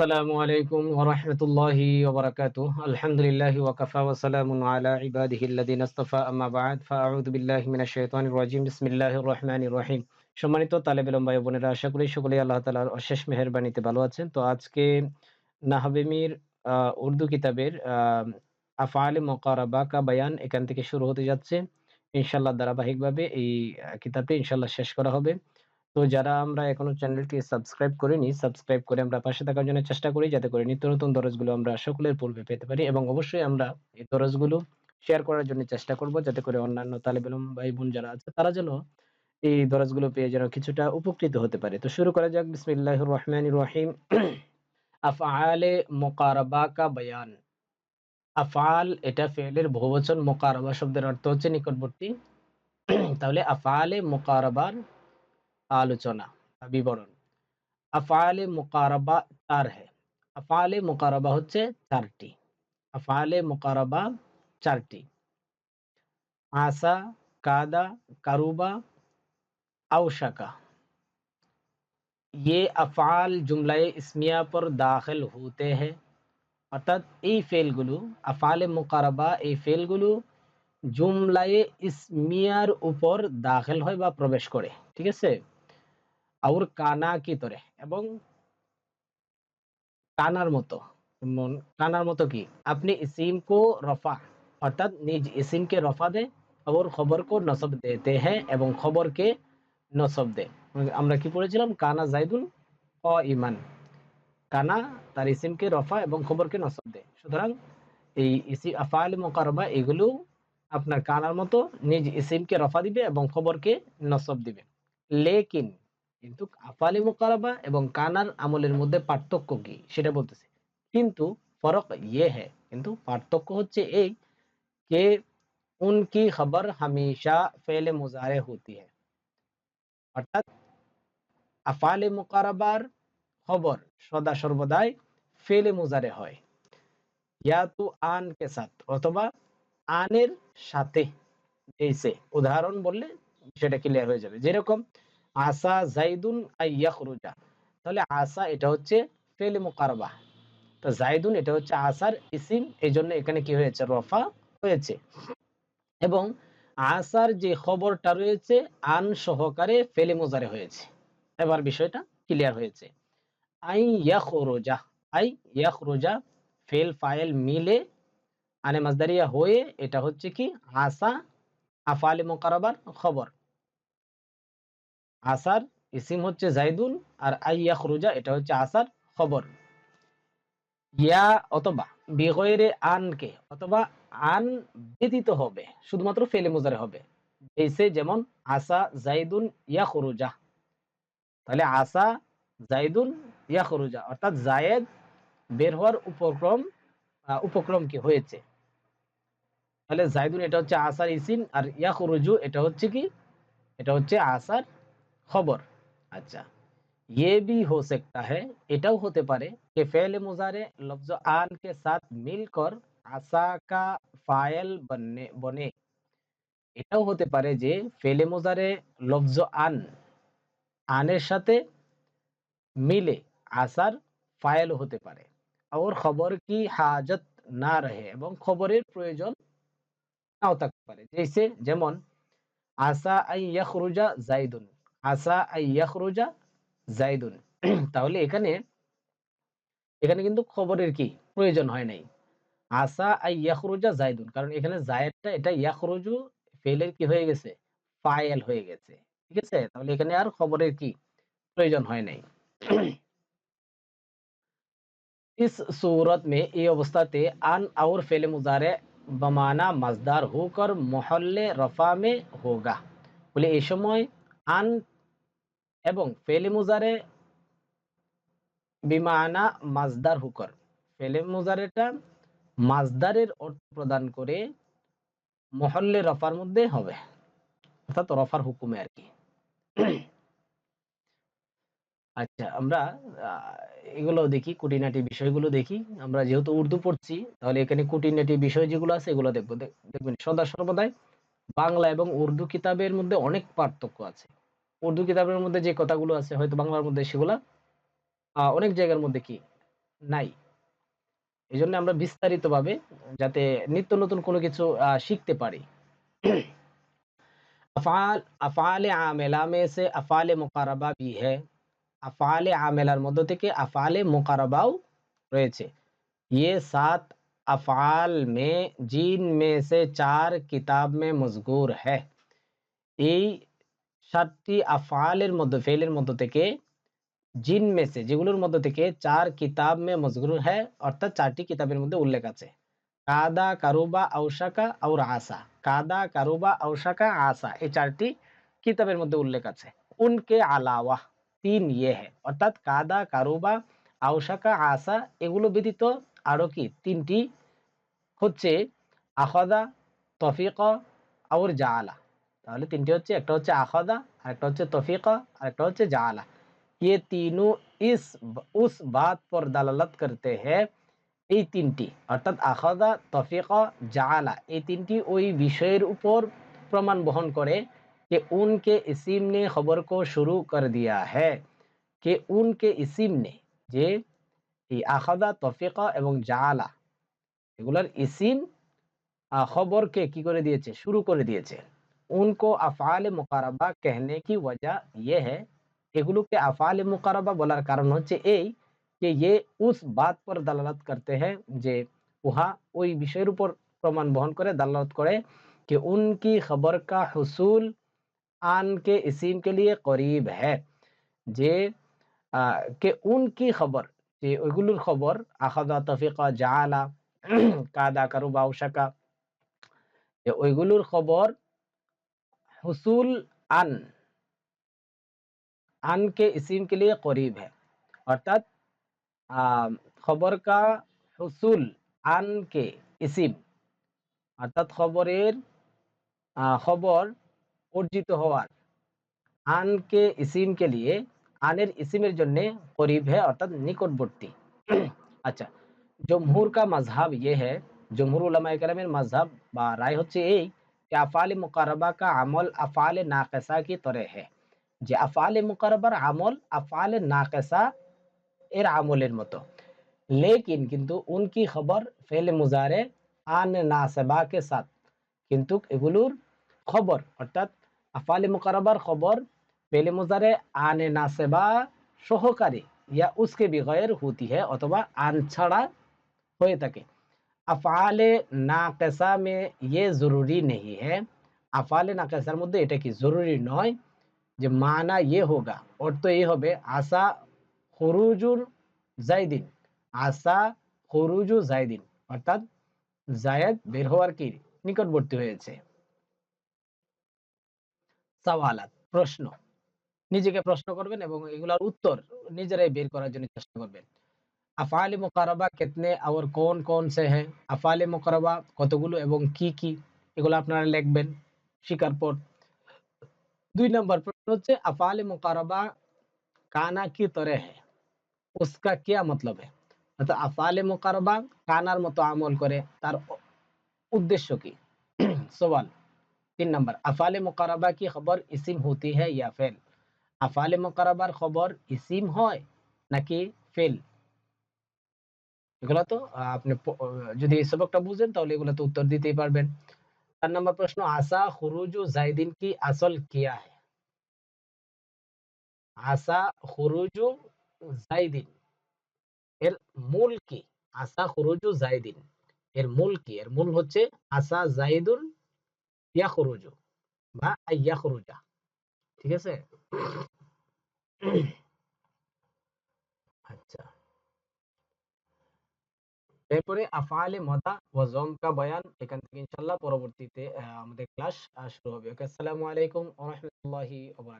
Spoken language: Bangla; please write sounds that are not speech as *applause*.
আসসালামু আলাইকুম ওয়া রাহমাতুল্লাহি ওয়া বারাকাতুহু। আলহামদুলিল্লাহি ওয়া কাফা ওয়া সালামুন আলা ইবাদিহিল্লাযিনা ইসতাফা আম্মা বা'দ বিল্লাহি মিনাশ শাইতানির। বিসমিল্লাহির রহমানির রহিম। সম্মানিত ভাই বোনেরা, আশা করি সকলেই আল্লাহ তাআলার অশেষ মেহেরবানিতে ভালো আছেন। তো আজকে নাহবিমির উর্দু কিতাবের আফআলে মুকারাবা কা বায়ান এখান থেকে শুরু হতে যাচ্ছে। ইনশাআল্লাহ ধারাবাহিকভাবে এই কিতাবটি ইনশাআল্লাহ শেষ করা হবে। তো যারা আমরা এখনও চ্যানেলটি সাবস্ক্রাইব করিনি, সাবস্ক্রাইব করে আমরা পাশে থাকার জন্য চেষ্টা করি যাতে করে নিত্য নতুন দরজগুলো আমরা সকলের পূর্বে পেতে পারি এবং অবশ্যই আমরা এই দরজগুলো শেয়ার করার জন্য চেষ্টা করব যাতে করে অন্যান্য তালেব ইলম ভাই বোন যারা আছে তারা যেন এই দরজগুলো পেয়ে যেন কিছুটা উপকৃত হতে পারে। তো শুরু করা যাক বিসমিল্লাহির রহমানির রহিম। আফআলে মুকারাবা কা বায়ান। আফআল এটা ফেলের বহুবচন মুকারাবা শব্দের অর্থ হচ্ছে নিকটবর্তী। তাহলে আফআলে মুকারাবার आलोचना বিবরণ আফআলে মুকারাবা চার হে আফআলে মুকারাবা হচ্ছে চারটি আফআলে মুকারাবা চারটি আসা কাদা কারুবা আউশাকা ये अफ़ाल जुमला इसमिया पर दाखिल होते हैं अर्थात ए फेलगुलू अफ़ाल मुकारबा ए फेलगुलू जुमलाए ইসমিয়ার উপর দাখিল হয় বা প্রবেশ করে ঠিক আছে আউর কানা কি তরে? এবং কানার মতো। কানার মতো কি? আপনি ইসিম কো রফা, অর্থাৎ নিজ ইসিম কে রফা দে খবর খবর কো নসব দেতে হ্যাঁ এবং খবর কে নসব দে। আমরা কি পড়েছিলাম? কানা জাইদুন অ ইমান কানা তার ইসিম কে রফা এবং খবর কে নসব দে। সুতরাং এই ইসি আফাল মোকারবা এগুলো আপনার কানার মতো নিজ ইসিম কে রফা দিবে এবং খবর কে নসব দিবে। লেকিন কিন্তু আফালি মোকালাবা এবং কানার আমলের মধ্যে পার্থক্য কি? সেটা বলতেছে। কিন্তু ফরক ইয়ে হ্যাঁ কিন্তু পার্থক্য হচ্ছে এই কে উনকি খবর হামেশা ফেলে মুজারে হতে হ্যাঁ অর্থাৎ আফালে মোকারাবার খবর সদা সর্বদাই ফেলে মুজারে হয়। ইয়া তু আন কে সাথ, অথবা আনের সাথে এসে উদাহরণ বললে সেটা ক্লিয়ার হয়ে যাবে। যেরকম আসা জাইদুন আই ইয়াখরুজা তাহলে আসা এটা হচ্ছে ফেলে মুকারাবা। তো জাইদুন এটা হচ্ছে আসার ইসিম এজন্য এখানে কি হয়েছে রফা হয়েছে। এবং আসার যে খবরটা রয়েছে, আন সহকারে ফেলে মুজারে হয়েছে। এবার বিষয়টা ক্লিয়ার হয়েছে। আই ইয়াখরুজা আই ইয়াখরুজা ফেল ফাইল মিলে আনে মাজদারিয়া হয়ে এটা হচ্ছে কি আসা আফআলে মুকারাবার খবর। আসার, ইসিম হচ্ছে জাইদুন আর আই ইয়াখরুজা, এটা হচ্ছে আসার খবর। ইয়া অথবা বিগয়রে আনকে, অথবা আন ব্যতীত হবে, শুধুমাত্র ফেলে মুজারে হবে। জেইসে যেমন আসা, জাইদুন, ইয়াখরুজা তাহলে আসা, জাইদুন, ইয়াখরুজা, অর্থাৎ জায়েদ বের হওয়ার উপক্রম উপক্রম কি হয়েছে। তাহলে জাইদুন এটা হচ্ছে আসার ইসিম আর ইয়াখরুজু, এটা হচ্ছে কি এটা হচ্ছে আসার খবর। আচ্ছা ये भी हो सकता है এটাও হতে পারে कि फ़ेल मुज़ारे लफ्ज़ आन के साथ मिलकर आसा का फाइल बनने बने এটাও হতে পারে যে ফেলে মুজারে লফজ আন আনের সাথে মিলে আসার ফাইল হতে পারে और খবর কি হাজত না রহে এবং খবরের প্রয়োজন নাও থাকতে পারে জেইসে যেমন আসা আই ইয়াখরুজা জাইদুন আসা আই ইয়াখরুজা জাইদুন *clears throat* তাহলে এখানে এখানে কিন্তু খবরের কি প্রয়োজন হয় নাই। আসা আই ইয়াখরুজা জাইদুন কারণ এখানে জায়েদটা এটা ইয়াখরুজু ফেলের কি হয়ে গেছে ফাইল হয়ে গেছে। ঠিক আছে? তাহলে এখানে আর খবরের কি প্রয়োজন হয় নাই। *clears throat* इस सूरत में এই অবস্থাতে আন और फेल मुजारे बमाना मजदार होकर मोहल्ले रफा में होगा বলে এই সময় আন এবং ফেলে মুজারে বিমানা মাজদার হুকর। ফেলে মুজারেটা মাজদারের অর্থ প্রদান করে মহল্লে রফার মধ্যে হবে। অর্থাৎ রফার হুকুমে আর কি। আচ্ছা আমরা এগুলো দেখি কুটিনাটি বিষয়গুলো দেখি। আমরা যেহেতু উর্দু পড়ছি, তাহলে এখানে কুটিনাটি বিষয় যেগুলো আছে এগুলো দেখব। দেখবেন সদা সর্বদাই বাংলা এবং উর্দু কিতাবের মধ্যে অনেক পার্থক্য আছে। উর্দু কিতাবের মধ্যে যে কথাগুলো আছে, হয়তো বাংলার মধ্যে সেগুলা অনেক জায়গার মধ্যে কি নাই। এই জন্য আমরা বিস্তারিতভাবে যাতে নিত্য নতুন কোনো কিছু শিখতে পারি। *clears throat* আফাল আফাল আমেলা আফালে মোকারাবা বি হে আফালে আমেলার মধ্য থেকে আফালে মোকারাবাও রয়েছে। ইয়ে সাত, আফাল মে, জিন में से चार किताब में मजगूर এই সাতটি আফালের মধ্যে ফেলের মধ্য থেকে জিন মেসে যেগুলোর মধ্য থেকে চার কিতাব মে মজগুর হ্যাঁ অর্থাৎ চারটি কিতাবের মধ্যে উল্লেখ আছে। কাদা, কারুবা, আউশাকা আর আসা কাদা, কারুবা, আউশাকা আসা এই চারটি কিতাবের মধ্যে উল্লেখ আছে। উনকে আলাওয়া, তিন ইয়ে হ্যাঁ অর্থাৎ কাদা, কারুবা, আউশাকা আসা এগুলো ব্যতীত আরও কি? তিনটি হচ্ছে আখদা, তফিকা আর জাআলা। তাহলে তিনটি হচ্ছে একটা হচ্ছে আখদা আর একটা হচ্ছে তফিকা আর একটা হচ্ছে জাআলা ये तीनों इस उस बात पर दलालत करते हैं এই তিনটি অর্থাৎ আখাদা তফিকা জাআলা এই তিনটি ওই বিষয়ের উপর প্রমাণ বহন করে कि उनके इसीम ने खबर को शुरू कर दिया है कि उनके इसीम ने যে এই আখাদা তফিকা এবং জাআলা এগুলোর ইসিম আহ, খবরকে কি করে দিয়েছে শুরু করে দিয়েছে उनको अफ़ाल मुकारबा कहने की वजह यह है এগুলোকে আফাল মুকারবা বলার কারণ হচ্ছে এই যে ইয়ে উস বাত পর দালালত করতে হ্যাঁ যে উহা ওই বিষয়ের উপর প্রমাণ বহন করে দালালত করে कि उनकी खबर का हुसूल आन के इसीम के लिए करीब है যে আহ, কে উনকি খবর যে ওইগুলোর খবর আখাদা তফিকা জাআলা কাদা কারুবা উশাকা যে ওইগুলোর খবর হুসুল আন आन के इसीम के लिए करीब है अर्थात आ, खबर का हुसूल आन के ইসিম অর্থাৎ খবরের আহ, খবর অর্জিত হওয়ার আনকে ইসিমকে লিয়ে আনের ইসিমের জন্য করিব है অর্থাৎ নিকটবর্তী আচ্ছা জমহুর কা মজহাব ये है জমহুর উলামা কেরামের মজহাব বা রায় হচ্ছে এই कि अफ़ाल मुकरबा का अमल अफ़ाल नाक़िसा की तरह है যে আফালে মুকারবার আমল আফালে নাকেসা এর আমলের মতো লেকিন কিন্তু উনকি খবর ফেলে মুজারে আন নাসেবা কে সাথ কিন্তু এগুলোর খবর অর্থাৎ আফালে মুকারবার খবর ফেলে মুজারে আনে নাসেবা সহকারী ইয়া উসকে বিগয়ের হুতি है অথবা আন ছাড়া হয়ে থাকে আফআল নাকসা মে ইয়ে জরুরি নেই হ্যাঁ? আফআল নাকসার মধ্যে এটা কি জরুরি নয় যে মানা ইয়ে হোগা, অর্থ এই হবে আসা খরুজুর জাইদিন, আসা খরুজু জাইদিন, অর্থাৎ জায়দ বের হওয়ার কি নিকটবর্তী হয়েছে? সওয়ালাত, প্রশ্ন। নিজেকে প্রশ্ন করবেন এবং এগুলোর উত্তর নিজেরাই বের করার জন্য চেষ্টা করবেন। আফাল মোকারবা কেতনে আবার কোন কোন সে হ্যাঁ? আফাল মোকারবা কতগুলো এবং কি কি? এগুলো আপনারা লিখবেন, শিকার পর। দুই নম্বর হচ্ছে, আফাল মোকারবা কানা কি তরে হ্যাঁ? উসকা কিয়া মতলব হ্যাঁ? অর্থাৎ আফাল মোকারবা কানার মতো আমল করে, তার উদ্দেশ্য কি? *clears throat* সওয়াল। তিন নম্বর, আফাল মোকারবা কি খবর ইসিম হতি হ্যাঁ ইয়া ফেল? আফাল মোকারবার খবর ইসিম হয় নাকি ফেল? এগুলো তো আপনি যদি এই সবকটা বুঝেন, তাহলে এগুলো তো উত্তর দিতেই পারবেন। চার নম্বর প্রশ্ন আসা খুরুজু জাইদিন কি আসল কিয়া है আসা খুরুজু জাইদিন। এর মূল কি? আসা খুরুজু জাইদিন। এর মূল কি? এর মূল হচ্ছে আসা জাইদুন ইয়া খুরুজু বা আইয়া খুরুজা। ঠিক আছে? আচ্ছা। এরপরে আফআলে মদা ওয়া জম কা বয়ান, এখান থেকে ইনশাআল্লাহ পরবর্তীতে আমাদের ক্লাস শুরু হবে। ওকে, আসসালামু আলাইকুম ওয়া